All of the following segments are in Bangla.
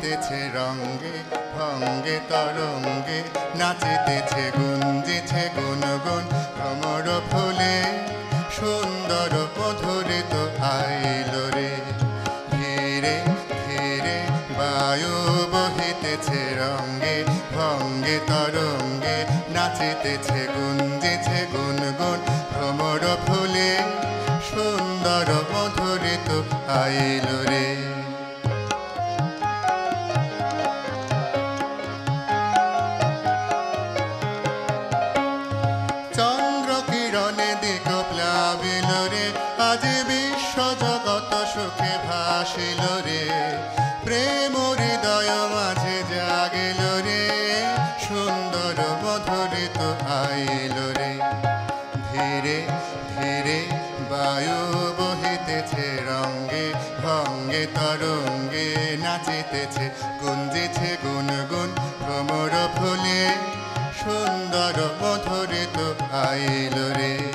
নাচিতেছে রঙ্গে, ভঙ্গে, তরঙ্গে, নাচিতেছে, গুঞ্জেছে, গুনগুন ভ্রমর ফুলে, সুন্দর মধুরিত আইল রে। ধীরে ধীরে বায়ু বহিতেছে রঙ্গে, ভঙ্গে, তরঙ্গে, নাচিতেছে গুণ জগত সুখে ভাসিল রে। প্রেম হৃদয় মাঝে জাগিল রে। সুন্দর মধুরিত আইল রে। ধীরে ধীরে বায়ু বহিতেছে রঙ্গে, ভঙ্গে তরঙ্গে নাচিতেছে, গুঞ্জিছে গুনগুন ভ্রমর ফুলে। সুন্দর মধুরিত আইল রে।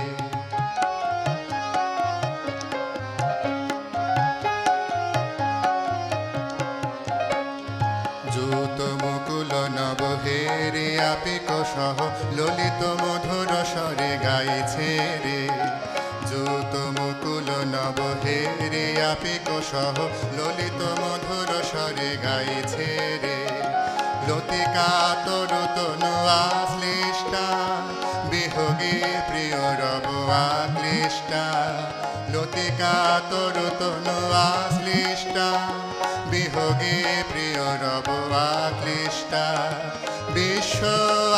জুত মুকুল নবহেরে আপিক সহ ললিত মধুর স্বরে গাইছে রে। জুত মুকুল নবহেরে আপিক সহ ললিত মধুর স্বরে গাইছে রে। লতিকা তরু তনু আশ্লিষ্টা বিহগে প্রিয় রব আক্লিষ্টা। লতিকা তরু তনু আশ্লিষ্টা বিহগে প্রিয় রব আক্লিষ্টা বিশ্ব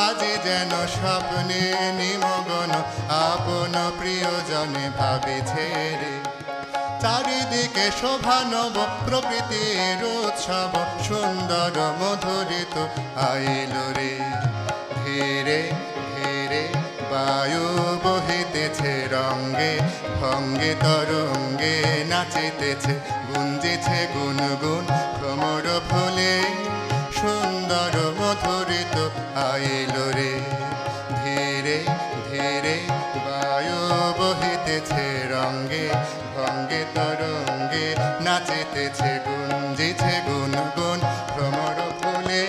আজি যেন স্বপ্নে নিমগন, আপন প্রিয়জনে ভাবিছে রে চারিদিকে শোভানব প্রকৃতির উৎসব, সুন্দর মধুরিত আইল রে। ধীরে ধীরে বায়ু বহিতেছে রঙ্গে, ভঙ্গে তরঙ্গে নাচিতেছে, গুঞ্জিছে গুনগুন ভ্রমর ফুলে। সুন্দর মধুরিত আইল রে, ধীরে ধীরে বায়ু বহিতেছে রঙ্গে, ভঙ্গে তরঙ্গে নাচিতেছে, গুঞ্জিছে গুনগুন ভ্রমর ফুলে।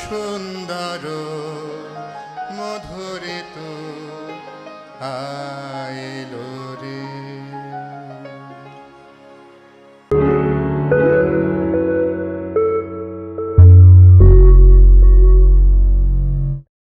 সুন্দর মধুরিত Hallelujah.